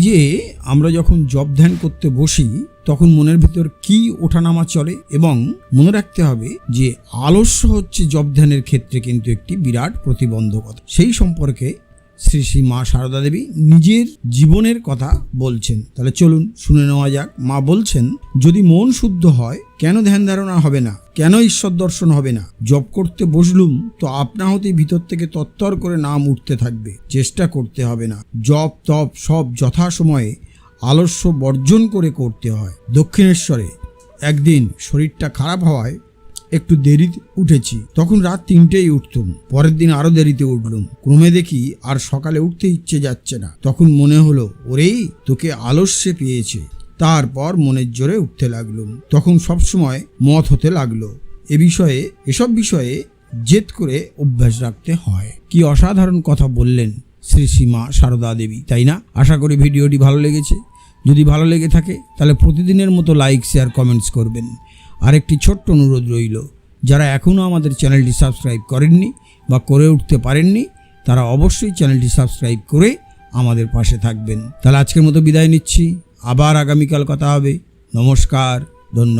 যে আমরা যখন জব ধ্যান করতে বসি, তখন মনের ভিতর কি ওঠানামা চলে এবং মনে রাখতে হবে যে আলস্য হচ্ছে জব ধ্যানের ক্ষেত্রে কিন্তু একটি বিরাট প্রতিবন্ধকতা। সেই সম্পর্কে শ্রী শ্রী মা সারদা দেবী নিজের জীবনের কথা বলছেন। তাহলে চলুন শুনে নেওয়া যাক। মা বলছেন, যদি মন শুদ্ধ হয়, কেন ধ্যান ধারণা হবে না? কেন ঈশ্বর দর্শন হবে না? জব করতে বসলুম, তো আপনা হতেই ভিতর থেকে তত্তর করে নাম উঠতে থাকবে। চেষ্টা করতে হবে না। জপ, তপ সব যথাসময়ে আলস্য বর্জন করে করতে হয়। দক্ষিণেশ্বরে একদিন শরীরটা খারাপ হওয়ায় একটু দেরিতে উঠেছি। তখন রাত তিনটেই উঠতুম। পরের দিন আরও দেরিতে উঠলুম। ক্রমে দেখি আর সকালে উঠতে ইচ্ছে যাচ্ছে না। তখন মনে হলো ওরেই তোকে আলস্যে পেয়েছে। তারপর মনের জোরে উঠতে লাগলুম। তখন সবসময় মত হতে লাগল। এ বিষয়ে, এসব বিষয়ে জেদ করে অভ্যাস রাখতে হয়। কি অসাধারণ কথা বললেন শ্রী শ্রীমা সারদা দেবী তাই না? আশা করি ভিডিওটি ভালো লেগেছে। যদি ভালো লেগে থাকে, তাহলে প্রতিদিনের মতো লাইক শেয়ার কমেন্টস করবেন। আর একটি ছোট্ট অনুরোধ রইল, যারা এখনও আমাদের চ্যানেলটি সাবস্ক্রাইব করেননি বা করে উঠতে পারেননি, তারা অবশ্যই চ্যানেলটি সাবস্ক্রাইব করে আমাদের পাশে থাকবেন। তাহলে আজকের মতো বিদায় নিচ্ছি, আবার আগামীকাল কথা হবে। নমস্কার, ধন্যবাদ।